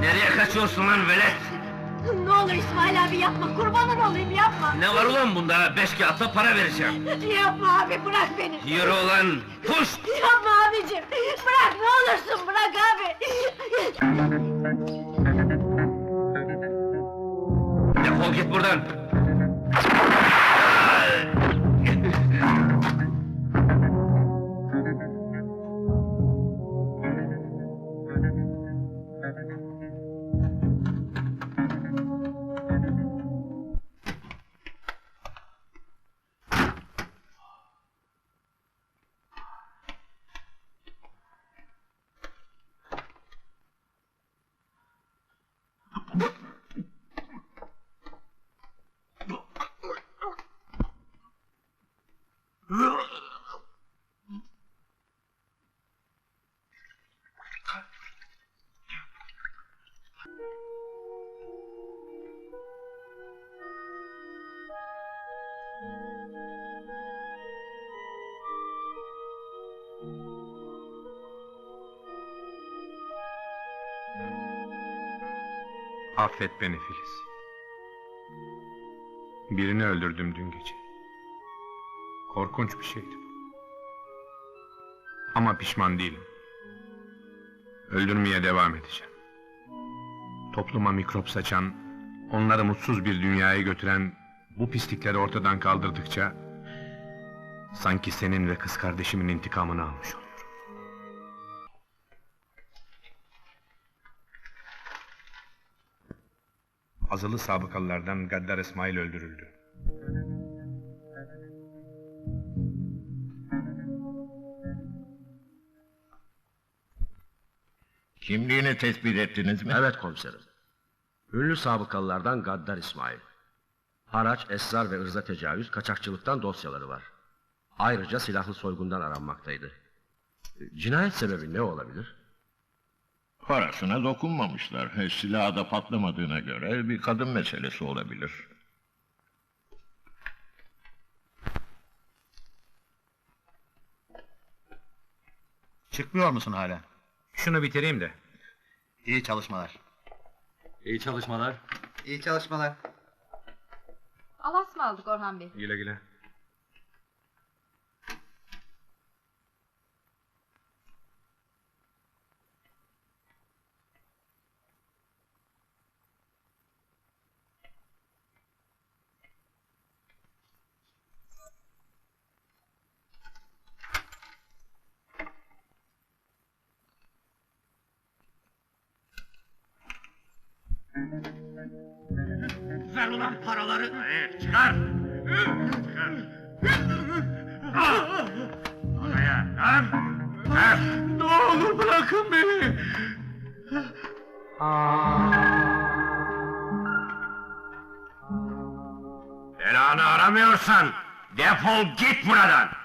Nereye kaçıyorsun lan velet? Ne olur İsmail abi yapma, kurbanın olayım yapma! Ne var ulan bunda? Beş kağıtla para vereceğim. Yapma abi, bırak beni! Yürü ulan, puş! Yapma abicim! Bırak, ne olursun bırak abi! Defol git buradan! Affet beni Filiz. Birini öldürdüm dün gece. Korkunç bir şeydi bu. Ama pişman değilim. Öldürmeye devam edeceğim. Topluma mikrop saçan, onları mutsuz bir dünyaya götüren bu pislikleri ortadan kaldırdıkça... ...sanki senin ve kız kardeşimin intikamını almış oluyorum. Azılı sabıkalılardan Gaddar İsmail öldürüldü. Kimliğini tespit ettiniz mi? Evet komiserim. Ünlü sabıkalılardan Gaddar İsmail. Haraç, esrar ve ırza tecavüz, kaçakçılıktan dosyaları var. Ayrıca silahlı soygundan aranmaktaydı. Cinayet sebebi ne olabilir? Parasına dokunmamışlar. He, silahı da patlamadığına göre bir kadın meselesi olabilir. Çıkmıyor musun hala? Şunu bitireyim de. İyi çalışmalar. İyi çalışmalar. İyi çalışmalar. Alas mı aldık Orhan Bey? Güle güle. Ver ulan paraları! çıkar! Çıkar! Oraya, lan! Ver! Ne olur bırakın beni. Belanı aramıyorsan defol git buradan!